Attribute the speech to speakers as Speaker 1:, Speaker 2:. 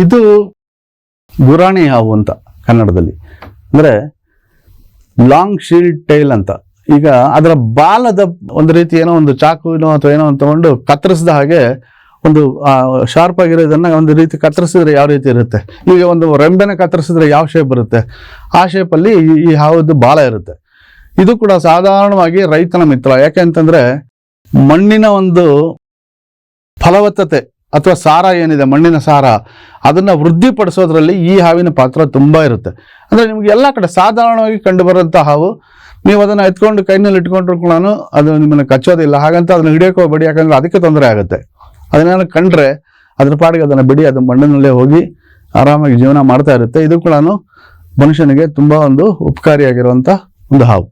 Speaker 1: ಇದು ಗುರಾಣಿ ಹಾವು ಅಂತ ಕನ್ನಡದಲ್ಲಿ. ಅಂದರೆ ಲಾಂಗ್ ಶೀಲ್ಡ್ ಟೈಲ್ ಅಂತ. ಈಗ ಅದರ ಬಾಲದ ಒಂದು ರೀತಿ ಏನೋ ಒಂದು ಚಾಕುವಿನೋ ಅಥವಾ ಏನೋ ಒಂದು ತಗೊಂಡು ಕತ್ತರಿಸಿದ ಹಾಗೆ ಒಂದು ಶಾರ್ಪ್ ಆಗಿರೋದನ್ನ ಒಂದು ರೀತಿ ಕತ್ತರಿಸಿದ್ರೆ ಯಾವ ರೀತಿ ಇರುತ್ತೆ? ಈಗ ಒಂದು ರೆಂಬೆನ ಕತ್ತರಿಸಿದ್ರೆ ಯಾವ ಶೇಪ್ ಬರುತ್ತೆ? ಆ ಶೇಪಲ್ಲಿ ಈ ಹಾವದ್ದು ಬಾಲ ಇರುತ್ತೆ. ಇದು ಕೂಡ ಸಾಧಾರಣವಾಗಿ ರೈತನ ಮಿತ್ರ. ಯಾಕೆ ಅಂತಂದ್ರೆ ಮಣ್ಣಿನ ಒಂದು ಫಲವತ್ತತೆ ಅಥವಾ ಸಾರ ಏನಿದೆ, ಮಣ್ಣಿನ ಸಾರ, ಅದನ್ನು ವೃದ್ಧಿಪಡಿಸೋದ್ರಲ್ಲಿ ಈ ಹಾವಿನ ಪಾತ್ರ ತುಂಬ ಇರುತ್ತೆ. ಅಂದರೆ ನಿಮಗೆ ಎಲ್ಲ ಕಡೆ ಸಾಧಾರಣವಾಗಿ ಕಂಡುಬರುವಂಥ ಹಾವು, ನೀವು ಅದನ್ನು ಎತ್ಕೊಂಡು ಕೈನಲ್ಲಿ ಇಟ್ಕೊಂಡ್ರು ಕೂಡ ಅದು ನಿಮ್ಮನ್ನು ಕಚ್ಚೋದಿಲ್ಲ ಹಾಗಂತ ಅದನ್ನು ಹಿಡಿಯೋಕೆ ಹೋಗ್ಬೇಡಿ, ಯಾಕಂದ್ರೆ ಅದಕ್ಕೆ ತೊಂದರೆ ಆಗುತ್ತೆ. ಅದನ್ನೇನು ಕಂಡ್ರೆ ಅದ್ರ ಪಾಡಿಗೆ ಅದನ್ನು ಬಿಡಿ, ಅದು ಮಣ್ಣಿನಲ್ಲೇ ಹೋಗಿ ಆರಾಮಾಗಿ ಜೀವನ ಮಾಡ್ತಾ ಇರುತ್ತೆ. ಇದು ಕೂಡ ಮನುಷ್ಯನಿಗೆ ತುಂಬ ಒಂದು ಉಪಕಾರಿಯಾಗಿರುವಂಥ ಒಂದು ಹಾವು.